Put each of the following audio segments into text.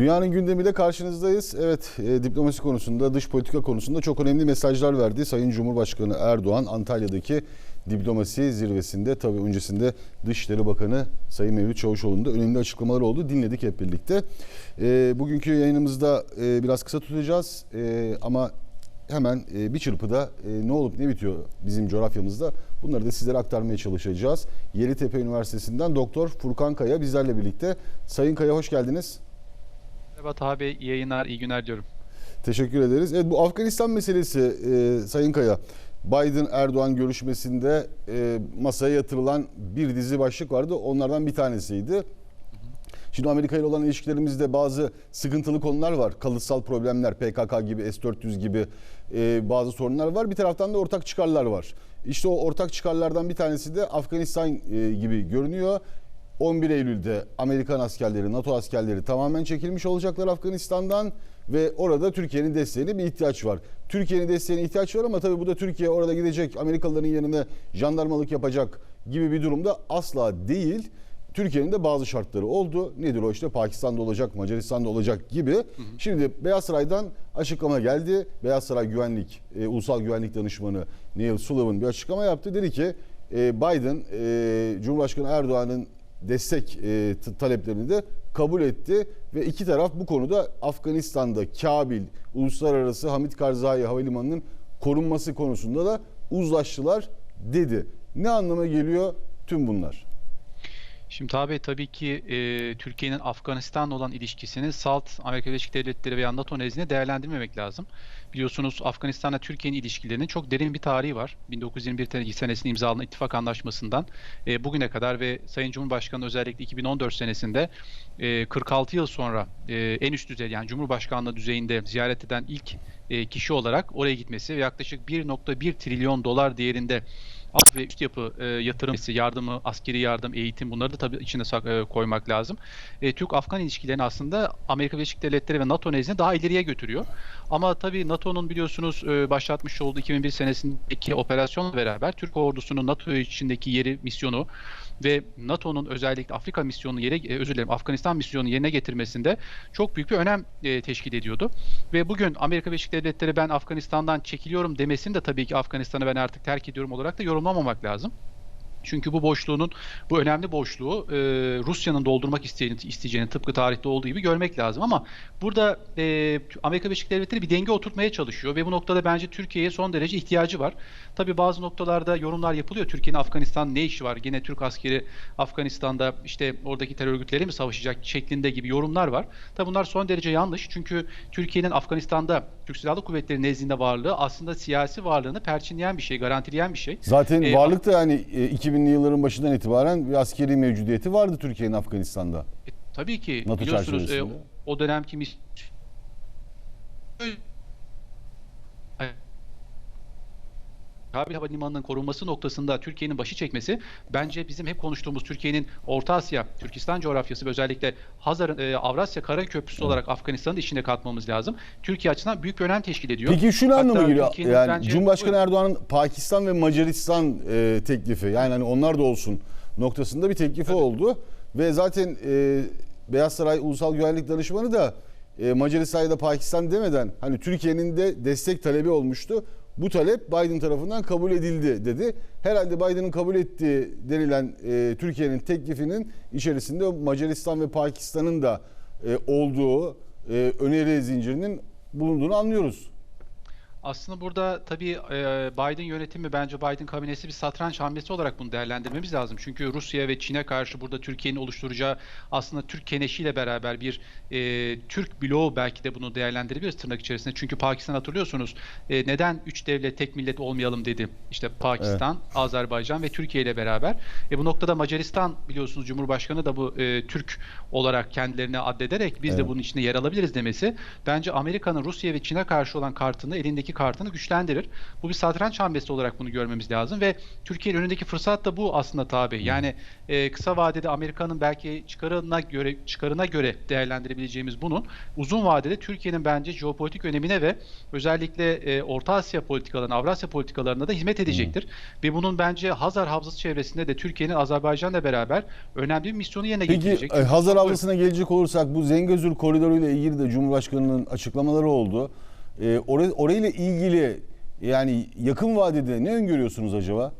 Dünyanın gündemiyle karşınızdayız. Evet, e, diplomasi konusunda, dış politika konusunda çok önemli mesajlar verdi. Sayın Cumhurbaşkanı Erdoğan Antalya'daki diplomasi zirvesinde tabii öncesinde Dışişleri Bakanı Sayın Mevlüt Çavuşoğlu'nun da önemli açıklamaları oldu. Dinledik hep birlikte. E, bugünkü yayınımızda e, biraz kısa tutacağız e, ama hemen e, bir çırpıda e, ne olup ne bitiyor bizim coğrafyamızda bunları da sizlere aktarmaya çalışacağız. Yeditepe Üniversitesi'nden Doktor Furkan Kaya bizlerle birlikte. Sayın Kaya hoş geldiniz. Taha Bey, iyi yayınlar, iyi günler diyorum. Teşekkür ederiz. Evet bu Afganistan meselesi e, Sayın Kaya. Biden-Erdoğan görüşmesinde e, masaya yatırılan bir dizi başlık vardı. Onlardan bir tanesiydi. Şimdi Amerika ile olan ilişkilerimizde bazı sıkıntılı konular var. Kalıtsal problemler, PKK gibi, S-400 gibi e, bazı sorunlar var. Bir taraftan da ortak çıkarlar var. İşte o ortak çıkarlardan bir tanesi de Afganistan e, gibi görünüyor. 11 Eylül'de Amerikan askerleri, NATO askerleri tamamen çekilmiş olacaklar Afganistan'dan ve orada Türkiye'nin desteğine bir ihtiyaç var. Türkiye'nin desteğine ihtiyaç var ama tabii bu da Türkiye orada gidecek Amerikalıların yanına jandarmalık yapacak gibi bir durumda asla değil. Türkiye'nin de bazı şartları oldu. Nedir o işte Pakistan'da olacak, Macaristan'da olacak gibi. Şimdi Beyaz Saray'dan açıklama geldi. Beyaz Saray Güvenlik, e, Ulusal Güvenlik Danışmanı Neil Sullivan bir açıklama yaptı. Dedi ki e, Biden e, Cumhurbaşkanı Erdoğan'ın destek e, taleplerini de kabul etti ve iki taraf bu konuda Afganistan'da Kabil Uluslararası Hamid Karzai Havalimanı'nın korunması konusunda da uzlaştılar dedi. Ne anlama geliyor tüm bunlar? Şimdi Bey tabii ki e, Türkiye'nin Afganistan'la olan ilişkisini SALT, Amerika Birleşik Devletleri veya NATO nezdinde değerlendirmemek lazım. Biliyorsunuz Afganistan'la Türkiye'nin ilişkilerinin çok derin bir tarihi var. 1921 te- senesinde imzalanan ittifak anlaşmasından e, bugüne kadar ve Sayın Cumhurbaşkanı özellikle 2014 senesinde e, 46 yıl sonra e, en üst düzey yani Cumhurbaşkanlığı düzeyinde ziyaret eden ilk e, kişi olarak oraya gitmesi ve yaklaşık 1.1 trilyon dolar değerinde alt ve üst yapı e, yatırım, yardımı, askeri yardım, eğitim bunları da tabii içine e, koymak lazım. E, Türk-Afgan ilişkilerini aslında Amerika Birleşik Devletleri ve NATO nezdinde daha ileriye götürüyor. Ama tabii NATO'nun biliyorsunuz e, başlatmış olduğu 2001 senesindeki operasyonla beraber Türk ordusunun NATO içindeki yeri, misyonu ve NATO'nun özellikle Afrika misyonunu yere, e, özür dilerim Afganistan misyonunu yerine getirmesinde çok büyük bir önem e, teşkil ediyordu. Ve bugün Amerika Birleşik Devletleri ben Afganistan'dan çekiliyorum demesini de tabii ki Afganistan'ı ben artık terk ediyorum olarak da yorumlamamak lazım. Çünkü bu boşluğunun, bu önemli boşluğu e, Rusya'nın doldurmak isteyeceğini, isteyeceğini tıpkı tarihte olduğu gibi görmek lazım. Ama burada e, Amerika Birleşik Devletleri bir denge oturtmaya çalışıyor ve bu noktada bence Türkiye'ye son derece ihtiyacı var. Tabii bazı noktalarda yorumlar yapılıyor. Türkiye'nin Afganistan ne işi var? Yine Türk askeri Afganistan'da işte oradaki terör örgütleri mi savaşacak şeklinde gibi yorumlar var. Tabii bunlar son derece yanlış. Çünkü Türkiye'nin Afganistan'da Türk Silahlı Kuvvetleri nezdinde varlığı aslında siyasi varlığını perçinleyen bir şey, garantileyen bir şey. Zaten E, varlık da yani e, 2000'li yılların başından itibaren bir askeri mevcudiyeti vardı Türkiye'nin Afganistan'da. E, tabii ki NATO biliyorsunuz e, o dönemki mis Kabil Havalimanı'nın korunması noktasında Türkiye'nin başı çekmesi bence bizim hep konuştuğumuz Türkiye'nin Orta Asya, Türkistan coğrafyası ve özellikle Hazar'ın e, Avrasya Kara Köprüsü olarak Afganistan'ı da içine katmamız lazım. Türkiye açısından büyük bir önem teşkil ediyor. Peki şu ne Hatta anlama geliyor? Yani bence- Cumhurbaşkanı. Erdoğan'ın Pakistan ve Macaristan e, teklifi yani hani onlar da olsun noktasında bir teklifi oldu ve zaten e, Beyaz Saray Ulusal Güvenlik Danışmanı da e, Macaristan ya da Pakistan demeden hani Türkiye'nin de destek talebi olmuştu. Bu talep Biden tarafından kabul edildi dedi. Herhalde Biden'ın kabul ettiği denilen e, Türkiye'nin teklifinin içerisinde Macaristan ve Pakistan'ın da e, olduğu e, öneri zincirinin bulunduğunu anlıyoruz. Aslında burada tabii e, Biden yönetimi bence Biden kabinesi bir satranç hamlesi olarak bunu değerlendirmemiz lazım. Çünkü Rusya ve Çin'e karşı burada Türkiye'nin oluşturacağı aslında Türk keneşiyle beraber bir e, Türk bloğu belki de bunu değerlendirebiliriz tırnak içerisinde. Çünkü Pakistan hatırlıyorsunuz e, neden üç devlet tek millet olmayalım dedi. İşte Pakistan, Azerbaycan ve Türkiye ile beraber. E, bu noktada Macaristan biliyorsunuz Cumhurbaşkanı da bu e, Türk olarak kendilerini addederek biz Evet. de bunun içinde yer alabiliriz demesi bence Amerika'nın Rusya ve Çin'e karşı olan kartını elindeki iki kartını güçlendirir. Bu bir satranç hamlesi olarak bunu görmemiz lazım ve Türkiye'nin önündeki fırsat da bu aslında tabi. Yani e, kısa vadede Amerika'nın belki çıkarına göre çıkarına göre değerlendirebileceğimiz bunun uzun vadede Türkiye'nin bence jeopolitik önemine ve özellikle e, Orta Asya politikalarına, Avrasya politikalarına da hizmet edecektir. Ve bunun bence Hazar Havzası çevresinde de Türkiye'nin Azerbaycan'la beraber önemli bir misyonu yerine Peki getirecek. e, Hazar Havzası'na gelecek olursak bu Zengezur koridoru ile ilgili de Cumhurbaşkanı'nın açıklamaları oldu. E, orayla ilgili yani yakın vadede ne öngörüyorsunuz acaba?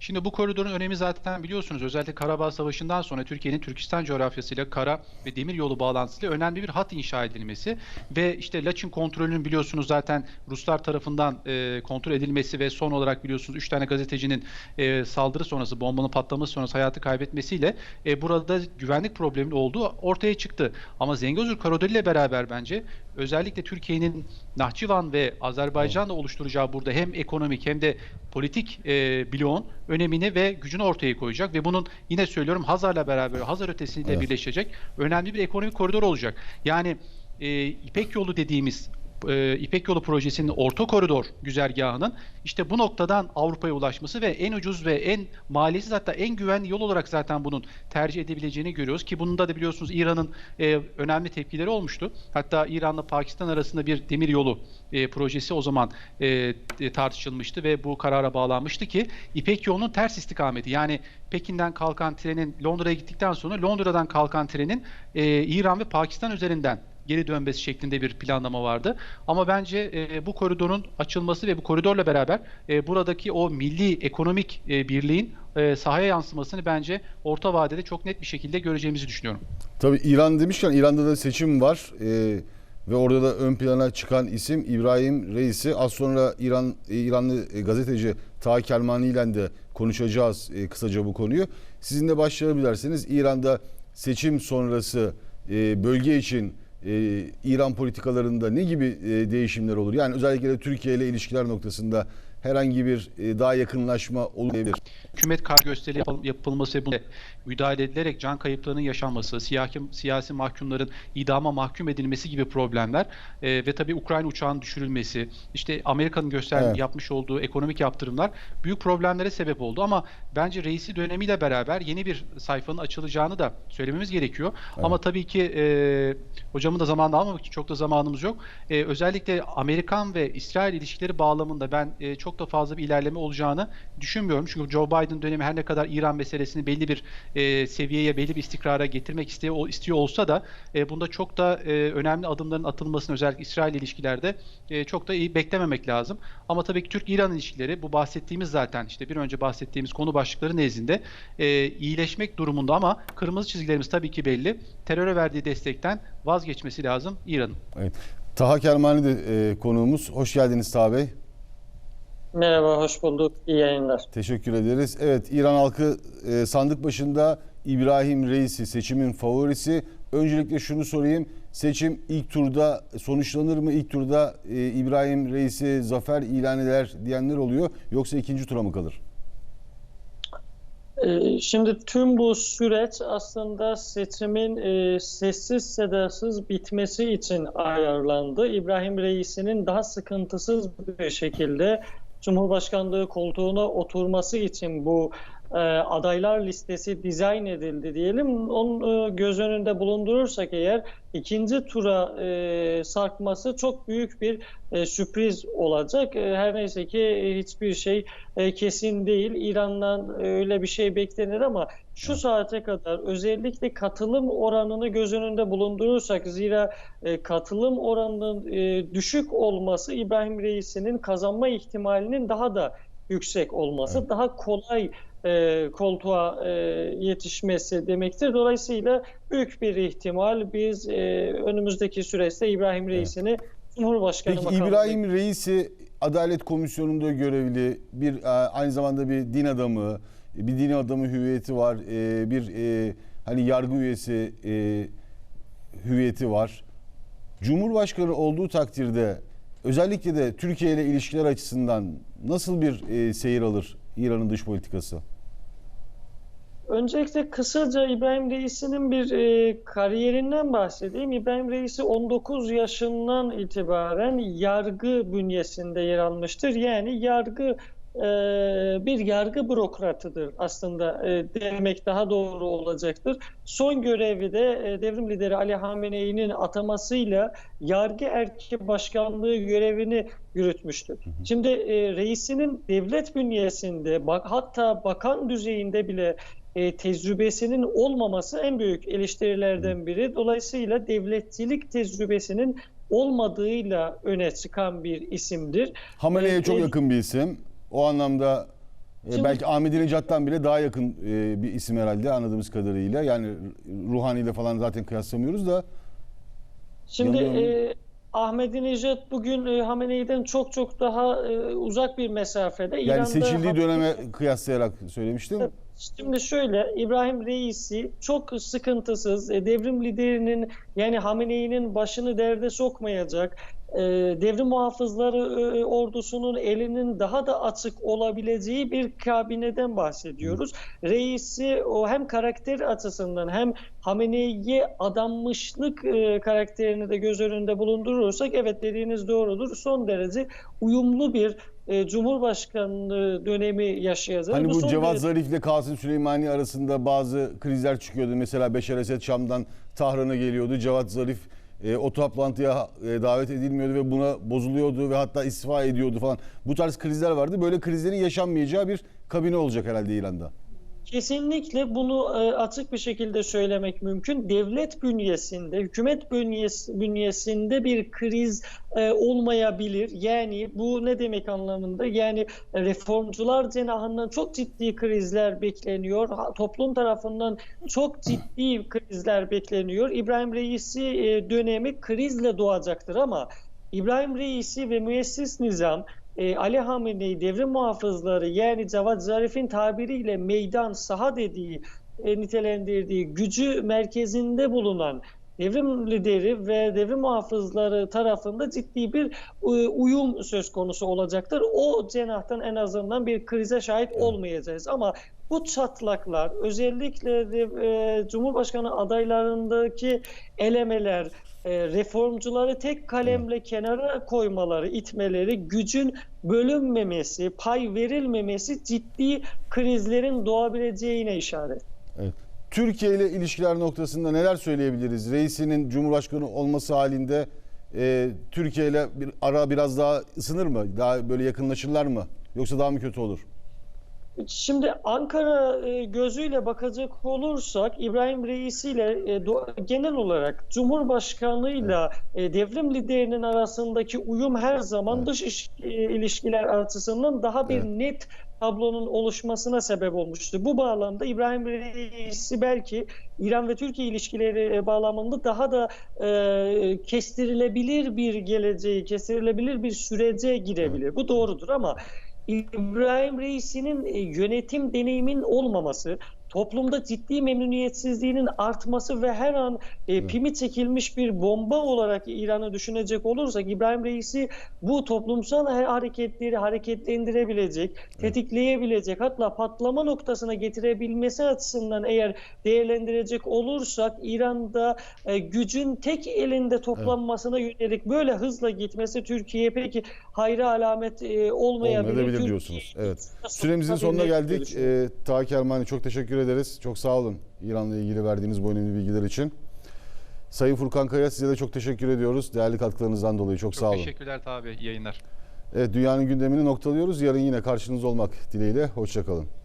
Şimdi bu koridorun önemi zaten biliyorsunuz özellikle Karabağ Savaşı'ndan sonra Türkiye'nin Türkistan coğrafyasıyla kara ve demir yolu bağlantısıyla önemli bir hat inşa edilmesi ve işte Laçin kontrolünün biliyorsunuz zaten Ruslar tarafından e, kontrol edilmesi ve son olarak biliyorsunuz 3 tane gazetecinin e, saldırı sonrası bombanın patlaması sonrası hayatı kaybetmesiyle e, burada güvenlik probleminin olduğu ortaya çıktı. Ama Zengezur koridoru ile beraber bence özellikle Türkiye'nin Nahçıvan ve Azerbaycan'la oluşturacağı burada hem ekonomik hem de politik e, bloğun önemini ve gücünü ortaya koyacak ve bunun yine söylüyorum Hazar'la beraber Hazar ötesiyle Evet. birleşecek önemli bir ekonomik koridor olacak. Yani e, İpek Yolu dediğimiz e, İpek Yolu projesinin orta koridor güzergahının işte bu noktadan Avrupa'ya ulaşması ve en ucuz ve en maliyesiz hatta en güvenli yol olarak zaten bunun tercih edebileceğini görüyoruz ki bunun da biliyorsunuz İran'ın e, önemli tepkileri olmuştu. Hatta İran'la Pakistan arasında bir demir yolu e, projesi o zaman e, e, tartışılmıştı ve bu karara bağlanmıştı ki İpek yolunun ters istikameti yani Pekin'den kalkan trenin Londra'ya gittikten sonra Londra'dan kalkan trenin e, İran ve Pakistan üzerinden geri dönmesi şeklinde bir planlama vardı. Ama bence e, bu koridorun açılması ve bu koridorla beraber e, buradaki o milli ekonomik e, birliğin e, sahaya yansımasını bence orta vadede çok net bir şekilde göreceğimizi düşünüyorum. Tabii İran demişken İran'da da seçim var. E, ve orada da ön plana çıkan isim İbrahim Reis'i. Az sonra İran e, İranlı e, gazeteci Taha Kermani ile de konuşacağız e, kısaca bu konuyu. Sizin de başlayabilirsiniz. İran'da seçim sonrası e, bölge için e, İran politikalarında ne gibi e, değişimler olur? Yani özellikle de Türkiye ile ilişkiler noktasında herhangi bir e, daha yakınlaşma olabilir. hükümet karşı gösteri yapıl- yapılması ve müdahale edilerek can kayıplarının yaşanması, siyasi, siyasi mahkumların idama mahkum edilmesi gibi problemler e, ve tabii Ukrayna uçağının düşürülmesi, işte Amerika'nın göster Evet. yapmış olduğu ekonomik yaptırımlar büyük problemlere sebep oldu ama bence reisi dönemiyle beraber yeni bir sayfanın açılacağını da söylememiz gerekiyor. Ama tabii ki e, hocamın da zamanını almamak için çok da zamanımız yok. E, özellikle Amerikan ve İsrail ilişkileri bağlamında ben e, çok da fazla bir ilerleme olacağını düşünmüyorum. Çünkü Joe Biden dönemi her ne kadar İran meselesini belli bir e, seviyeye, belli bir istikrara getirmek istiyor, istiyor olsa da e, bunda çok da e, önemli adımların atılmasını özellikle İsrail ilişkilerde e, çok da iyi beklememek lazım. Ama tabii ki Türk-İran ilişkileri bu bahsettiğimiz zaten işte bir önce bahsettiğimiz konu başlıkları nezdinde e, iyileşmek durumunda ama kırmızı çizgilerimiz tabii ki belli. Teröre verdiği destekten vazgeçmesi lazım İran'ın. Evet. Taha Kermani de e, konuğumuz. Hoş geldiniz Taha Bey. Merhaba, hoş bulduk. İyi yayınlar. Teşekkür ederiz. Evet İran halkı e, sandık başında İbrahim Reis'i seçimin favorisi. Öncelikle şunu sorayım. Seçim ilk turda sonuçlanır mı? İlk turda e, İbrahim Reis'i zafer ilan eder diyenler oluyor. Yoksa ikinci tura mı kalır? Ee, Şimdi tüm bu süreç aslında seçimin e, sessiz sedasız bitmesi için ayarlandı. İbrahim Reis'inin daha sıkıntısız bir şekilde Cumhurbaşkanlığı koltuğuna oturması için bu e, adaylar listesi dizayn edildi diyelim. Onu e, göz önünde bulundurursak eğer ikinci tura e, sarkması çok büyük bir e, sürpriz olacak. E, her neyse ki e, hiçbir şey e, kesin değil. İran'dan öyle bir şey beklenir ama şu saate kadar özellikle katılım oranını göz önünde bulundurursak zira e, katılım oranının e, düşük olması İbrahim Reis'inin kazanma ihtimalinin daha da yüksek olması, Evet. daha kolay e, koltuğa e, yetişmesi demektir. Dolayısıyla büyük bir ihtimal biz e, önümüzdeki süreçte İbrahim Reis'ini Cumhurbaşkanı Peki makamına İbrahim Reis'i Adalet Komisyonu'nda görevli bir e, aynı zamanda bir din adamı, bir din adamı hüviyeti var, e, bir e, hani yargı üyesi e, hüviyeti var. Cumhurbaşkanı olduğu takdirde özellikle de Türkiye ile ilişkiler açısından nasıl bir e, seyir alır İran'ın dış politikası? Öncelikle kısaca İbrahim Reis'in bir e, kariyerinden bahsedeyim. İbrahim Reis'i 19 yaşından itibaren yargı bünyesinde yer almıştır. Yani yargı bir yargı bürokratıdır aslında demek daha doğru olacaktır. Son görevi de devrim lideri Ali Hamene'nin atamasıyla yargı erki başkanlığı görevini yürütmüştür. Şimdi reisinin devlet bünyesinde bak, hatta bakan düzeyinde bile e, tecrübesinin olmaması en büyük eleştirilerden biri. Dolayısıyla devletçilik tecrübesinin olmadığıyla öne çıkan bir isimdir. Hamene'ye E, çok yakın bir isim. O anlamda e, Şimdi- belki Ahmedinecat'tan bile daha yakın e, bir isim herhalde anladığımız kadarıyla. Yani Ruhani ile falan zaten kıyaslamıyoruz da. Şimdi Yanıyor e, Ahmadinejad bugün e, Hamene'den çok çok daha e, uzak bir mesafede. Yani İran'da seçildiği döneme kıyaslayarak söylemiştim. Şimdi şöyle İbrahim Reisi çok sıkıntısız e, devrim liderinin yani Hamenei'nin başını derde sokmayacak devrim muhafızları e, ordusunun elinin daha da açık olabileceği bir kabineden bahsediyoruz. Reisi o hem karakter açısından hem Hamenei'ye adanmışlık e, karakterini de göz önünde bulundurursak evet dediğiniz doğrudur. Son derece uyumlu bir e, Cumhurbaşkanlığı dönemi yaşayacağız. Hani bu son Cevat derece- Zarif ile Kasım Süleymani arasında bazı krizler çıkıyordu. Mesela Beşar Esed Şam'dan Tahran'a geliyordu. Cevat Zarif e, o toplantıya e, davet edilmiyordu ve buna bozuluyordu ve hatta istifa ediyordu falan. Bu tarz krizler vardı. Böyle krizlerin yaşanmayacağı bir kabine olacak herhalde İran'da. Kesinlikle bunu e, açık bir şekilde söylemek mümkün. Devlet bünyesinde, hükümet bünyes- bünyesinde bir kriz e, olmayabilir. Yani bu ne demek anlamında? Yani reformcular cenahından çok ciddi krizler bekleniyor. Toplum tarafından çok ciddi krizler bekleniyor. İbrahim Reisi e, dönemi krizle doğacaktır ama İbrahim Reisi ve müessis nizam e, Ali Hamenei devrim muhafızları yani Cevat Zarif'in tabiriyle meydan saha dediği e, nitelendirdiği gücü merkezinde bulunan devrim lideri ve devrim muhafızları tarafında ciddi bir e, uyum söz konusu olacaktır. O cenahtan en azından bir krize şahit olmayacağız ama bu çatlaklar özellikle de, e, Cumhurbaşkanı adaylarındaki elemeler e, reformcuları tek kalemle kenara koymaları, itmeleri, gücün bölünmemesi, pay verilmemesi ciddi krizlerin doğabileceğine işaret. Evet. Türkiye ile ilişkiler noktasında neler söyleyebiliriz? Reisinin Cumhurbaşkanı olması halinde e, Türkiye ile bir ara biraz daha ısınır mı? Daha böyle yakınlaşırlar mı? Yoksa daha mı kötü olur? Şimdi Ankara e, gözüyle bakacak olursak İbrahim Reisi ile e, genel olarak Cumhurbaşkanlığıyla e, devrim liderinin arasındaki uyum her zaman dış iş- e, ilişkiler açısından daha bir Evet. net tablonun oluşmasına sebep olmuştu. Bu bağlamda İbrahim Reisi belki İran ve Türkiye ilişkileri bağlamında daha da e, kestirilebilir bir geleceği, kestirilebilir bir sürece girebilir. Bu doğrudur ama İbrahim Reisi'nin e, yönetim deneyimin olmaması, toplumda ciddi memnuniyetsizliğinin artması ve her an e, pimi çekilmiş bir bomba olarak İran'ı düşünecek olursak İbrahim Reisi bu toplumsal hareketleri hareketlendirebilecek, tetikleyebilecek hatta patlama noktasına getirebilmesi açısından eğer değerlendirecek olursak İran'da e, gücün tek elinde toplanmasına yönelik böyle hızla gitmesi Türkiye'ye peki hayra alamet e, olmayabilir. Olmayabilir Türkiye- diyorsunuz. Evet. Süremizin sonuna geldik. Ee, Taki Ermani çok teşekkür ederiz. Çok sağ olun İran'la ilgili verdiğiniz bu önemli bilgiler için. Sayın Furkan Kaya size de çok teşekkür ediyoruz. Değerli katkılarınızdan dolayı çok, Çok sağ olun. teşekkürler tabi yayınlar. Evet, dünyanın gündemini noktalıyoruz. Yarın yine karşınızda olmak dileğiyle. Hoşçakalın.